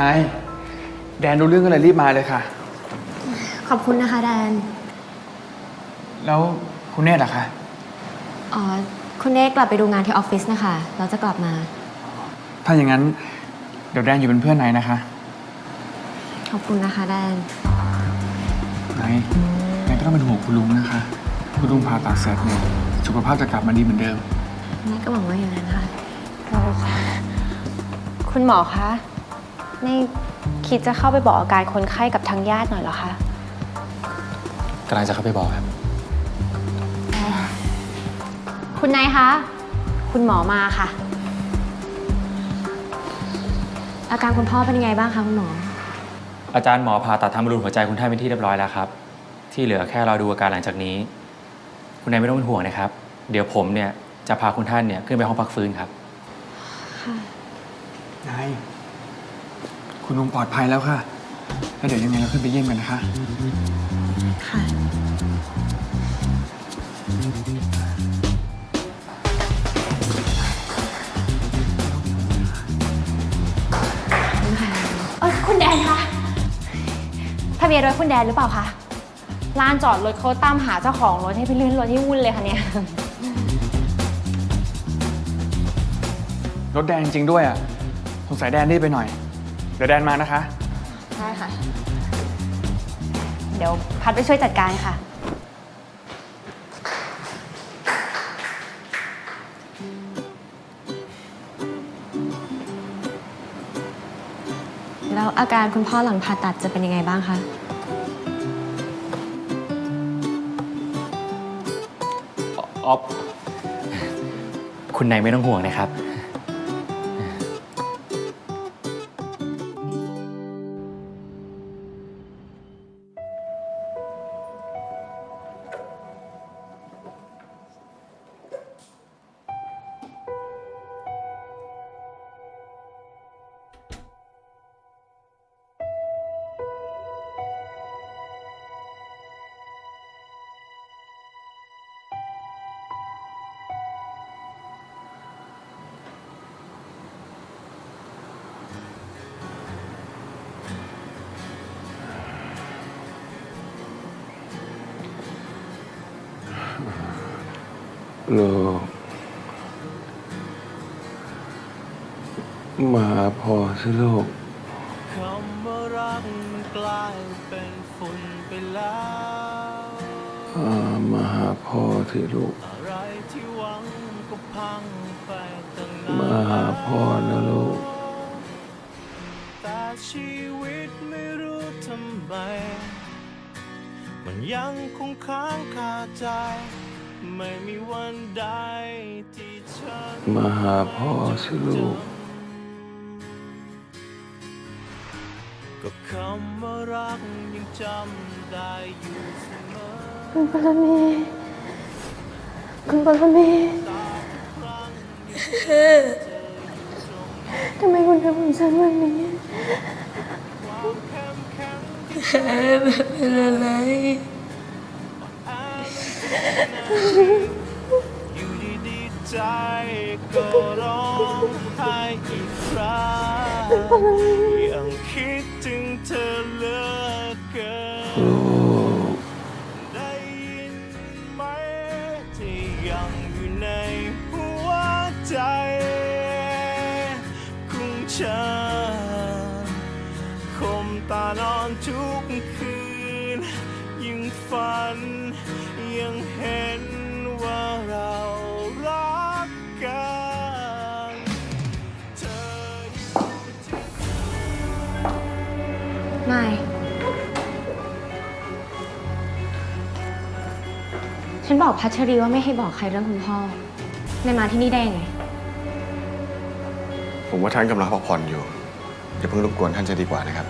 นายแดนรู้เรื่องก็เลยรีบมาเลยค่ะ ขอบคุณนะคะแดน แล้วคุณเนตรล่ะคะอ๋อ คุณเนกกลับไปดูงานที่ออฟฟิศนะคะ เราจะกลับมา ถ้าอย่างนั้นเดี๋ยวแดนอยู่เป็นเพื่อนนายนะคะขอบคุณนะคะแดน นายนายไม่ต้องเป็นห่วงคุณลุงนะคะ คุณลุงผ่าตัดเสร็จเนี่ยสุขภาพจะกลับมาดีเหมือนเดิมเนกก็หวังว่าอย่างนั้นค่ะ คุณหมอคะ นี่คิดจะเข้าไปบอกอาการคนไข้กับทางญาติหน่อยเหรอคะ กำลังจะเข้าไปบอกครับ คุณนายคะ คุณหมอมาค่ะ อาการคุณพ่อเป็นยังไงบ้างคะคุณหมอ อาจารย์หมอผ่าตัดทำบอลลูนหัวใจคุณท่านเป็นที่เรียบร้อยแล้วครับ ที่เหลือแค่เราดูอาการหลังจากนี้ คุณนายไม่ต้องเป็นห่วงนะครับ เดี๋ยวผมเนี่ยจะพาคุณท่านเนี่ยขึ้นไปห้องพักฟื้นครับนาย คุณลุงปลอดภัยแล้วค่ะ แล้วเดี๋ยวยังไงเราขึ้นไปเยี่ยมกันนะคะ ค่ะ เออคุณแดนคะทะเบียนรถคุณแดนหรือเปล่าคะลานจอดรถเขาตามหาเจ้าของรถให้ไปเลื่อนรถที่วุ่นเลยค่ะเนี่ย รถแดงจริงๆด้วยอะ สงสัยแดนรีบไปหน่อย เดี๋ยวแดนมานะคะ ใช่ค่ะ เดี๋ยวพัดไปช่วยจัดการค่ะ แล้วอาการคุณพ่อหลังผ่าตัดจะเป็นยังไงบ้างคะ ออฟ คุณนายไม่ต้องห่วงนะครับ ลูกมาพอสิลูกคำว่ารักมันกลายเป็นฝุ่นไปแล้วอ่ามาหาพ่อสิลูก อะไรที่หวังก็พังไปตั้งมานานหาพ่อนะลูก แต่ชีวิตไม่รู้ทำไม มันยังคงค้างคาใจ ไม่มีวันใดที่ฉันมาหาพ่อสิลูก ก็คำว่ารักยังจำได้อยู่เสมอคุณปรเมศคุณปรเมศทำไมคุณทำกับฉันแบบนี้เป็นอะไร อยู่ดีๆใจก็ร้องไห้อีกครั้งยังคิดถึงเธอเหลือเกินได้ยินไหมที่ยังอยู่ในหัวใจของฉันคมตานอนทุกคืนยังฝัน ยังเห็นว่าเรารักกันเธออยู่ที่ไม่ ฉันบอกพัชรีว่าไม่ให้บอกใครเรื่องคุณพ่อนายมาที่นี่ได้ยังไง ผมว่าท่านกำลังพักผ่อนอยู่อย่าเพิ่งรบกวนท่านจะดีกว่านะครับ